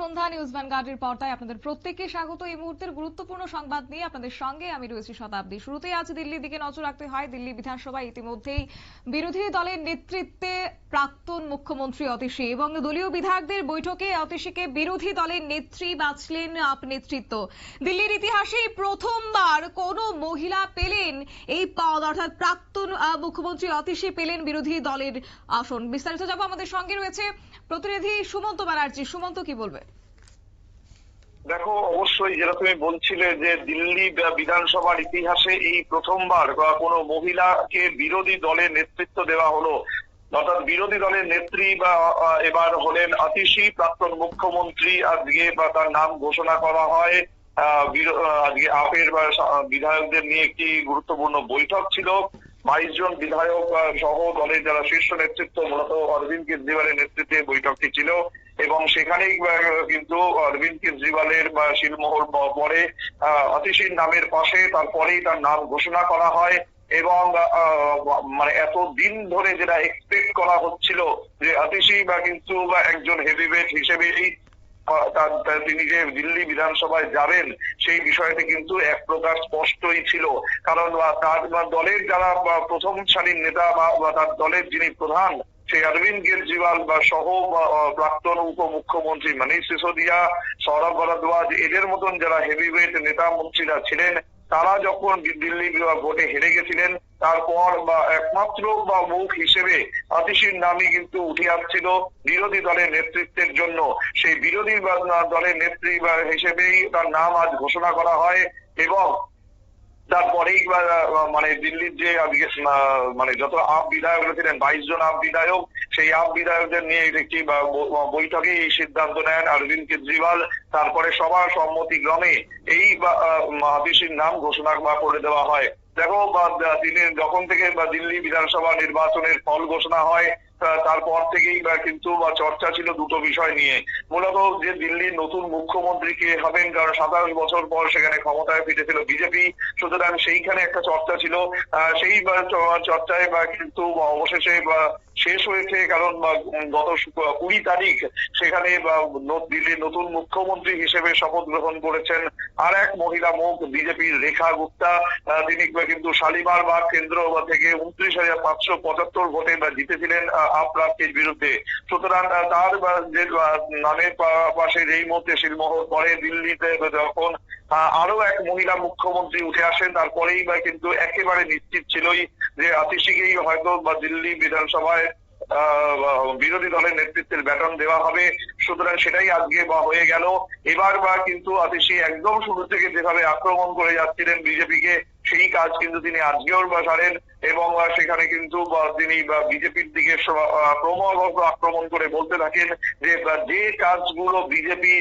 সন্ধ্যা, news ভ্যানগার্ডের পর্দায় আপনাদের প্রত্যেককে স্বাগত। এই মুহূর্তের গুরুত্বপূর্ণ সংবাদ নিয়ে আপনাদের সঙ্গে আমি রয়েছি শতাব্দী। শুরুতেই আজ দিল্লির দিকে নজর রাখতে হয় দিল্লি বিধানসভায় ইতিমধ্যেই বিরোধী দলের নেতৃত্বে প্রাক্তন মুখ্যমন্ত্রী অতীশী এবং দলীয় বিধায়কদের বৈঠকে অতীশীকে বিরোধী দলের নেত্রী বাছলেন আপ নেতৃত্ব। দিল্লির ইতিহাসে প্রথমবার কোন মহিলা পেলেন এই পদ, অর্থাৎ প্রাক্তন মুখ্যমন্ত্রী অতীশী পেলেন বিরোধী দলের আসন। বিস্তারিত যাব আমাদের সঙ্গে রয়েছে প্রতিনিধি সুমন্ত ব্যানার্জি। সুমন্ত, কি বলবে? দেখো, অবশ্যই যেটা তুমি বলছিলে যে দিল্লি বিধানসভার ইতিহাসে এই প্রথমবার কোনো মহিলাকে বিরোধী দলের নেতৃত্ব দেওয়া হলো অর্থাৎ বিরোধী দলের নেত্রী বা এবার হলেন আতিশি প্রাক্তন মুখ্যমন্ত্রী আজকে বা তার নাম ঘোষণা করা হয়। আজকে আপের বিধায়কদের নিয়ে একটি গুরুত্বপূর্ণ বৈঠক ছিল। বাইশ জন বিধায়ক সহ দলের যারা শীর্ষ নেতৃত্ব মূলত অরবিন্দ কেজরিওয়ালের নেতৃত্বে বৈঠকটি ছিল। এবং সেখানেই কিন্তু অরবিন্দ কেজরিওয়ালের বা শিলমোহর পরে আহ, অতিশীর নামের পাশে তারপরেই তার নাম ঘোষণা করা হয়। এবং মানে এত দিন ধরে যেটা এক্সপেক্ট করা হচ্ছিল যে অতিশী বা কিন্তু বা একজন হেভিওয়েট হিসেবেই তিনি যে দিল্লি বিধানসভায় যাবেন, সেই বিষয়টি কিন্তু এক প্রকার স্পষ্টই ছিল। কারণ তার দলের যারা প্রথম সারির নেতা বা তার দলের যিনি প্রধান, সেই অরবিন্দ কেজরিওয়াল বা সহ প্রাক্তন উপমুখ্যমন্ত্রী মনীষ সিসোদিয়া, সৌরভ ভরদ্বাজ, এদের মতন যারা হেভিওয়েট নেতা মন্ত্রীরা ছিলেন তারা যখন দিল্লি ভোটে হেরে গেছিলেন, তারপর বা একমাত্র বা মুখ হিসেবে আতিশির নামই কিন্তু উঠে আসছিল বিরোধী দলের নেতৃত্বের জন্য। সেই বিরোধী দলের নেত্রী হিসেবেই তার নাম আজ ঘোষণা করা হয় এবং তারপরেই মানে দিল্লির যে আজকে মানে যত আপ বিধায়ক ছিলেন বাইশ জন আপ বিধায়ক সেই আপ বিধায়কদের নিয়ে একটি বৈঠকে এই সিদ্ধান্ত নেন অরবিন্দ কেজরিওয়াল। তারপরে সবার সম্মতিক্রমে এই আতিশির নাম ঘোষণা বা করে দেওয়া হয়। দেখো তিনি যখন থেকে দিল্লি বিধানসভা নির্বাচনের ফল ঘোষণা হয় তারপর থেকেই বা কিন্তু চর্চা ছিল দুটো বিষয় নিয়ে। মূলত যে দিল্লির নতুন মুখ্যমন্ত্রী কে হবেন, কারণ সাতাশ বছর পর সেখানে ক্ষমতায় ফিরেছিল বিজেপি, সুতরাং সেইখানে একটা চর্চা ছিল। সেই চর্চায় বা কিন্তু অবশেষে বা শেষ হয়েছে কারণ গত কুড়ি তারিখ সেখানে দিল্লির নতুন মুখ্যমন্ত্রী হিসেবে শপথ গ্রহণ করেছেন আর এক মহিলা মুখ বিজেপির রেখা গুপ্তা। তিনি কিন্তু শালিমার বাগ কেন্দ্র থেকে উনত্রিশ হাজার পাঁচশো পঁচাত্তর ভোটে জিতেছিলেন আহ, আপ প্রার্থীর বিরুদ্ধে। সুতরাং তার যে নামের পাশে যেই মুহূর্তে শিলমোহর পরে দিল্লিতে যখন আরও এক মহিলা মুখ্যমন্ত্রী উঠে আসেন তারপরেই বা কিন্তু একেবারে নিশ্চিত ছিলই যে আতিশিকেই হয়তো বা দিল্লি বিধানসভায় বিরোধী দলের নেতৃত্বের ব্যাটন দেওয়া হবে। সুতরাং সেটাই আজকে বা হয়ে গেল। এবার বা কিন্তু আতিশি একদম শুরু থেকে যেভাবে আক্রমণ করে যাচ্ছিলেন বিজেপিকে, সেই কাজ কিন্তু তিনি আজকেও বা সারেন। এবং সেখানে কিন্তু তিনি বিজেপির দিকে ক্রমাগত আক্রমণ করে বলতে থাকেন যে যে কাজগুলো বিজেপি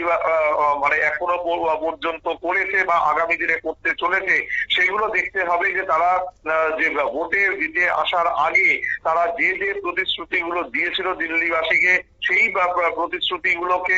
মানে এখনও পর্যন্ত করেছে বা আগামী দিনে করতে চলেছে, সেগুলো দেখতে হবে যে তারা যে ভোটে দিতে আসার আগে তারা যে যে প্রতিশ্রুতিগুলো দিয়েছিল দিল্লিবাসীকে সেই প্রতিশ্রুতিগুলোকে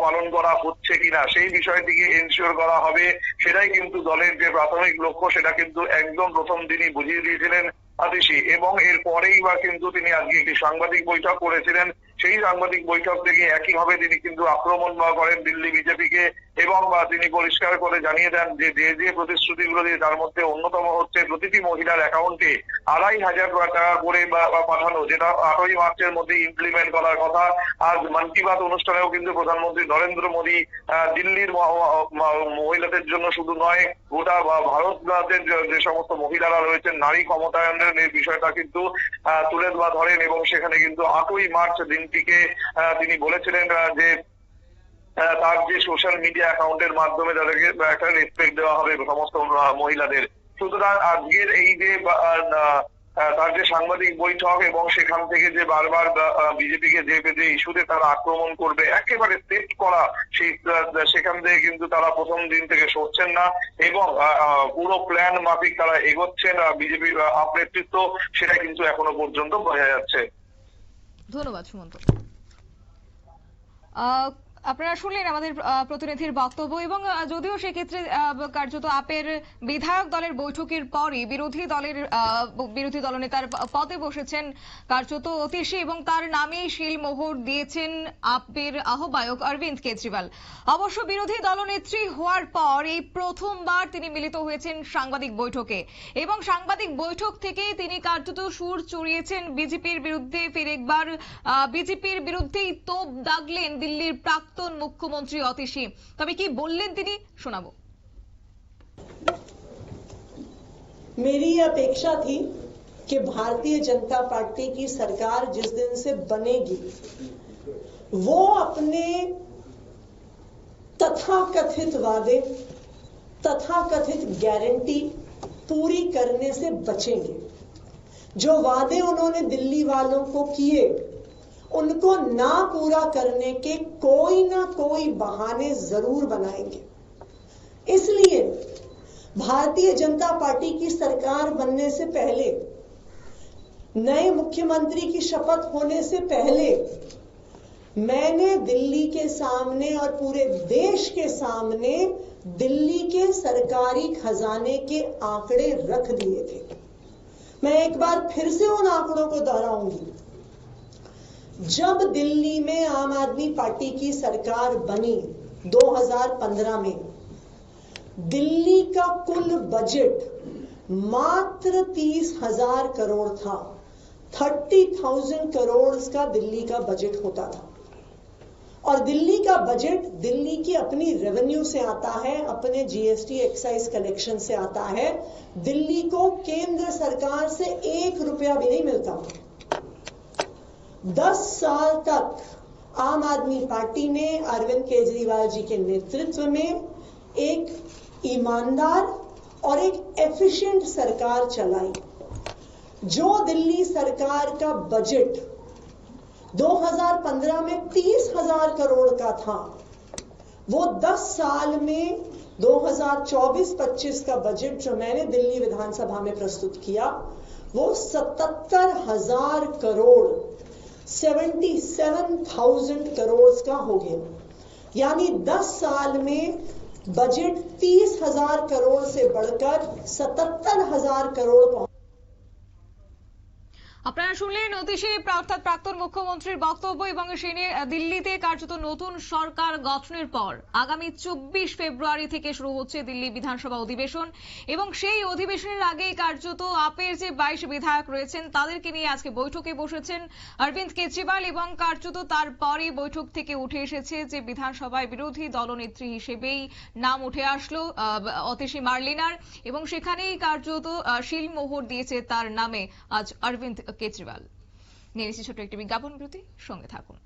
পালন করা হচ্ছে কিনা, সেই বিষয়টিকে এনশিওর করা হবে, সেটাই কিন্তু দলের যে প্রাথমিক লক্ষ্য, সেটা কিন্তু একদম প্রথম দিনই বুঝিয়ে দিয়েছিলেন আতিশি এবং এর পরেই বা কিন্তু তিনি আজকে একটি সাংবাদিক বৈঠক করেছিলেন। সেই সাংবাদিক বৈঠক থেকে একইভাবে তিনি কিন্তু আক্রমণ করেন দিল্লি বিজেপিকে এবং তিনি পরিষ্কার করে জানিয়ে দেন যে যে যে প্রতিশ্রুতিগুলো দিয়ে তার মধ্যে অন্যতম হচ্ছে প্রতিটি মহিলার অ্যাকাউন্টে আড়াই হাজার টাকা করে বা- পাঠানো, যেটা আটই মার্চের মধ্যে ইমপ্লিমেন্ট করার কথা। আজ মন কি বাত অনুষ্ঠানেও কিন্তু প্রধানমন্ত্রী নরেন্দ্র মোদী দিল্লির মহিলাদের জন্য শুধু নয়, গোটা ভারতের যে- সমস্ত মহিলারা রয়েছেন, নারী ক্ষমতায়নের বিষয়টা কিন্তু তুলে ধরা ধরেন এবং সেখানে কিন্তু আটই মার্চ দিনটিকে আহ, তিনি বলেছিলেন যে তার যে সোশ্যাল মিডিয়া অ্যাকাউন্টের মাধ্যমে তাদেরকে একটা রেসপেক্ট দেওয়া হবে সমস্ত মহিলাদের। সুতরাং আজকের এই যে তার যে সাংবাদিক বৈঠক এবং সেখান থেকে যে বারবার বিজেপিকে যে যে ইস্যুতে তারা আক্রমণ করবে একেবারে সেট করা সেই সেখান থেকে কিন্তু তারা প্রথম দিন থেকে সরছেন না এবং পুরো প্ল্যান মাফিক তারা এগোচ্ছেন বিজেপি আপ নেতৃত্ব সেটা কিন্তু এখনও পর্যন্ত বোঝা যাচ্ছে ধন্যবাদ সুমন্ত। আহ, আপনারা শুনলেন আমাদের প্রতিনিধির বক্তব্য এবং যদিও সেক্ষেত্রে কার্যত আপের বিধায়ক দলের বৈঠকের পরই বিরোধী দলের বিরোধী দলনেতার পদে বসেছেন কার্যত অতীশী এবং তার নামেই শিলমোহর দিয়েছেন আপের আহ্বায়ক অরবিন্দ কেজরিওয়াল। অবশ্য বিরোধী দলনেত্রী হওয়ার পর এই প্রথমবার তিনি মিলিত হয়েছেন সাংবাদিক বৈঠকে এবং সাংবাদিক বৈঠক থেকেই তিনি কার্যত সুর চড়িয়েছেন বিজেপির বিরুদ্ধে। ফের একবার বিজেপির বিরুদ্ধেই তোপ দাগলেন দিল্লির প্রাক্তন মুখ্যমন্ত্রী অতীশী তবে কি বললেন তিনি শোনাবো मेरी ये अपेक्षा थी कि भारतीय जनता पार्टी की सरकार जिस दिन से बनेगी वो अपने तथाकथित वादे तथाकथित गारंटी पूरी करने से बचेंगे जो वादे उन्होंने दिल्ली वालों को किए उनको ना पूरा करने के कोई ना कोई बहाने ज़रूर बनाएँगे। इसलिए भारतीय जनता पार्टी की सरकार बनने से पहले, नए मुख्यमंत्री की शपथ होने से पहले, मैंने दिल्ली के सामने और पूरे देश के सामने दिल्ली के सरकारी खजाने के आंकड़े रख दिए थे। मैं एक बार फिर से उन आंकड़ों को दोहराऊँगी। जब दिल्ली में आम आदमी पार्टी की सरकार बनी 2015 में, दिल्ली का कुल बजट मात्र तीस हज़ार करोड़ था। थर्टी थाउज़ेंड करोड़ का दिल्ली का बजट होता था। और दिल्ली का बजट दिल्ली की अपनी रेवेन्यू से आता है, अपने जीएसटी एक्साइज कलेक्शन से आता है। दिल्ली को केंद्र सरकार से एक रुपया भी नहीं मिलता। दस साल तक आम आदमी पार्टी ने अरविंद केजरीवाल जी के नेतृत्व में एक ईमानदार और एक एफिशिएंट सरकार चलाई। जो दिल्ली सरकार का बजट 2015 में तीस हज़ार करोड़ का था, वो 10 साल में 2024-25 का बजट जो मैंने दिल्ली विधानसभा में प्रस्तुत किया, वो सतहत्तर हज़ार करोड़ 77,000 करोड़ का हो गया। यानी 10 साल में बजट तीस हज़ार करोड़ से बढ़कर सतहत्तर हज़ार करोड़ पहुँच আপনারা শুনলেন অতীশী অর্থাৎ প্রাক্তন মুখ্যমন্ত্রীর বক্তব্য এবং সে নিয়ে দিল্লিতে কার্যত নতুন সরকার গঠনের পর আগামী চব্বিশ ফেব্রুয়ারি থেকে শুরু হচ্ছে দিল্লি বিধানসভা অধিবেশন এবং সেই অধিবেশনের আগেই কার্যত আপের যে বাইশ বিধায়ক রয়েছেন তাদেরকে নিয়ে আজকে বৈঠকে বসেছেন অরবিন্দ কেজরিওয়াল এবং কার্যত তারপরে বৈঠক থেকে উঠে এসেছে যে বিধানসভায় বিরোধী দলনেত্রী হিসেবেই নাম উঠে আসলো অতীশী মার্লিনার এবং সেখানেই কার্যত শিলমোহর দিয়েছে তার নামে আজ অরবিন্দ কেজরিওয়াল। নিয়ে নিচ্ছি ছোট্ট একটি বিজ্ঞাপন বিরতি সঙ্গে থাকুন।